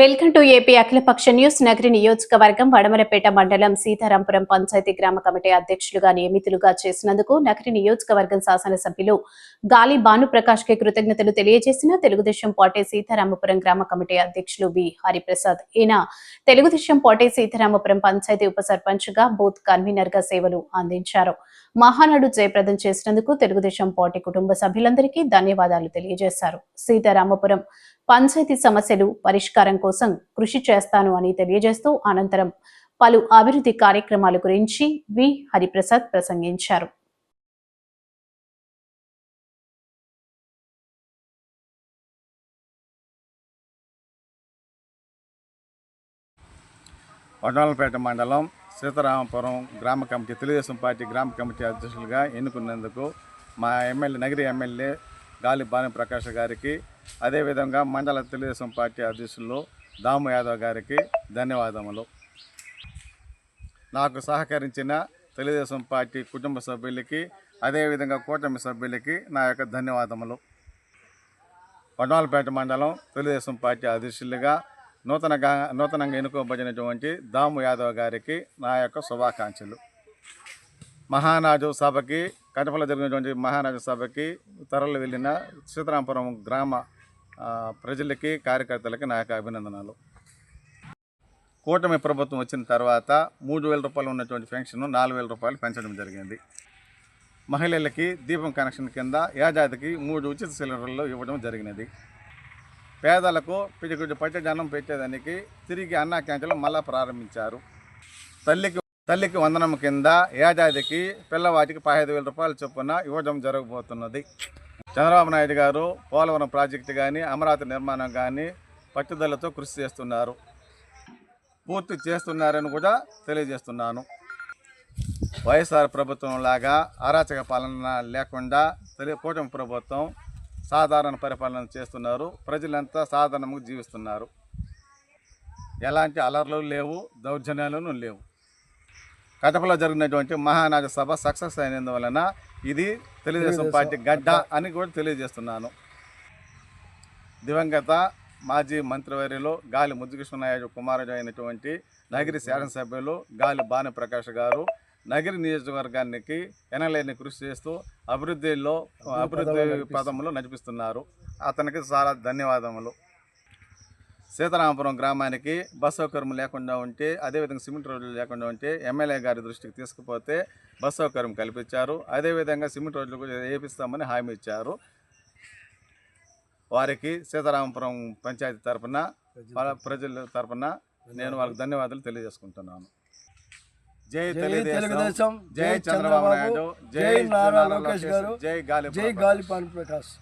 Welcome to AP Akhilapaksha news Nagari నియోజకవర్గం వడమరపేట మండలం సీతారాంపురం పంచాయతీ గ్రామ కమిటీ అధ్యక్షులుగా నియమితులుగా చేసినందుకు నగరి నియోజకవర్గం శాసనసభ్యులు గాలి భానుప్రకాష్కి కృతజ్ఞతలు తెలియజేసిన తెలుగుదేశం పార్టీ సీతారామపురం గ్రామ కమిటీ అధ్యక్షులు వి హరిప్రసాద్. ఈయన తెలుగుదేశం పార్టీ సీతారామపురం పంచాయతీ ఉప సర్పంచ్గా బూత్ కన్వీనర్గా సేవలు అందించారు. మహానాడు జయప్రదం చేసినందుకు తెలుగుదేశం పార్టీ కుటుంబ సభ్యులందరికీ ధన్యవాదాలు తెలియజేశారు. సీతారామపురం పంచాయతీ సమస్యలు పరిష్కారం కోసం కృషి చేస్తాను అని తెలియజేస్తూ అనంతరం పలు అభివృద్ధి కార్యక్రమాల గురించి వి. హరిప్రసాద్ ప్రసంగించారు. వడ్డాలపేట మండలం సీతారామపురం గ్రామ కమిటీ తెలుగుదేశం పార్టీ గ్రామ కమిటీ అధ్యక్షులుగా ఎన్నుకున్నందుకు మా ఎమ్మెల్యే నగరి ఎమ్మెల్యే గాలి భాను ప్రకాష్ గారికి అదేవిధంగా మండల తెలుగుదేశం పార్టీ అధ్యక్షులు దాము యాదవ్ గారికి ధన్యవాదములు. నాకు సహకరించిన తెలుగుదేశం పార్టీ కుటుంబ సభ్యులకి అదేవిధంగా కూటమి సభ్యులకి నా యొక్క ధన్యవాదములు. వడ్డాలపేట మండలం తెలుగుదేశం పార్టీ అధ్యక్షులుగా నూతనగా నూతనంగా ఎన్నుకోబడినటువంటి దాము యాదవ్ గారికి నా యొక్క శుభాకాంక్షలు. మహానాజు సభకి కడపలో జరిగినటువంటి మహానాజు సభకి తరలి వెళ్ళిన సీతారాంపురం గ్రామ ప్రజలకి కార్యకర్తలకి నా యొక్క అభినందనలు. కూటమి ప్రభుత్వం వచ్చిన తర్వాత మూడు వేల రూపాయలు ఉన్నటువంటి పెన్షన్ నాలుగు వేల రూపాయలు పెంచడం జరిగింది. మహిళలకి దీపం కనెక్షన్ కింద ఏడాదికి మూడు ఉచిత సిలిండర్లు ఇవ్వడం జరిగినది. పేదలకు పిడిగుడ్డు పట్టెజనం పెట్టేదానికి తిరిగి అన్నా క్యాంటీన్లు మళ్ళా ప్రారంభించారు. తల్లికి తల్లికి వందనం కింద ఏడాదికి పిల్లవాటికి పదహైదు వేల రూపాయల చొప్పున ఇవ్వడం జరగబోతున్నది. చంద్రబాబు నాయుడు గారు పోలవరం ప్రాజెక్టు కానీ అమరావతి నిర్మాణం కానీ పట్టుదలతో కృషి చేస్తున్నారు. పూర్తి చేస్తున్నారని కూడా తెలియజేస్తున్నాను. వైఎస్ఆర్ ప్రభుత్వం లాగా అరాచక పాలన లేకుండా తెలి- కూటమి ప్రభుత్వం సాధారణ పరిపాలన చేస్తున్నారు. ప్రజలంతా సాధారణంగా జీవిస్తున్నారు. ఎలాంటి అలర్లు లేవు దౌర్జన్యాలను లేవు. కడపలో జరిగినటువంటి మహానాడు సభ సక్సెస్ అయినందువలన ఇది తెలుగుదేశం పార్టీ గడ్డ అని కూడా తెలియజేస్తున్నాను. దివంగత మాజీ మంత్రివర్యులు గాలి ముద్దుకృష్ణనాయుడు కుమారుడు అయినటువంటి నగిరి శాసనసభ్యులు గాలి భాను ప్రకాష్ గారు నగిరి నియోజకవర్గానికి ఎనలేని కృషి చేస్తూ అభివృద్ధిలో అభివృద్ధి పదంలో నడిపిస్తున్నారు. అతనికి చాలా ధన్యవాదములు. సీతారామపురం గ్రామానికి బస్ సౌకర్యం లేకుండా ఉంటే అదేవిధంగా సిమెంట్ రోడ్లు లేకుండా ఉంటే ఎమ్మెల్యే గారి దృష్టికి తీసుకుపోతే బస్ సౌకర్యం కల్పించారు. అదేవిధంగా సిమెంట్ రోడ్లు కూడా వేపిస్తామని హామీ ఇచ్చారు. వారికి సీతారామపురం పంచాయతీ తరపున వాళ్ళ ప్రజల తరపున నేను వాళ్ళకి ధన్యవాదాలు తెలియజేసుకుంటున్నాను. జై తెలుగుదేశం జై చంద్రబాబు నాయుడు జై నారా లోకేష్ గారు. జై గాలి జై గాలి ప్రకాష్.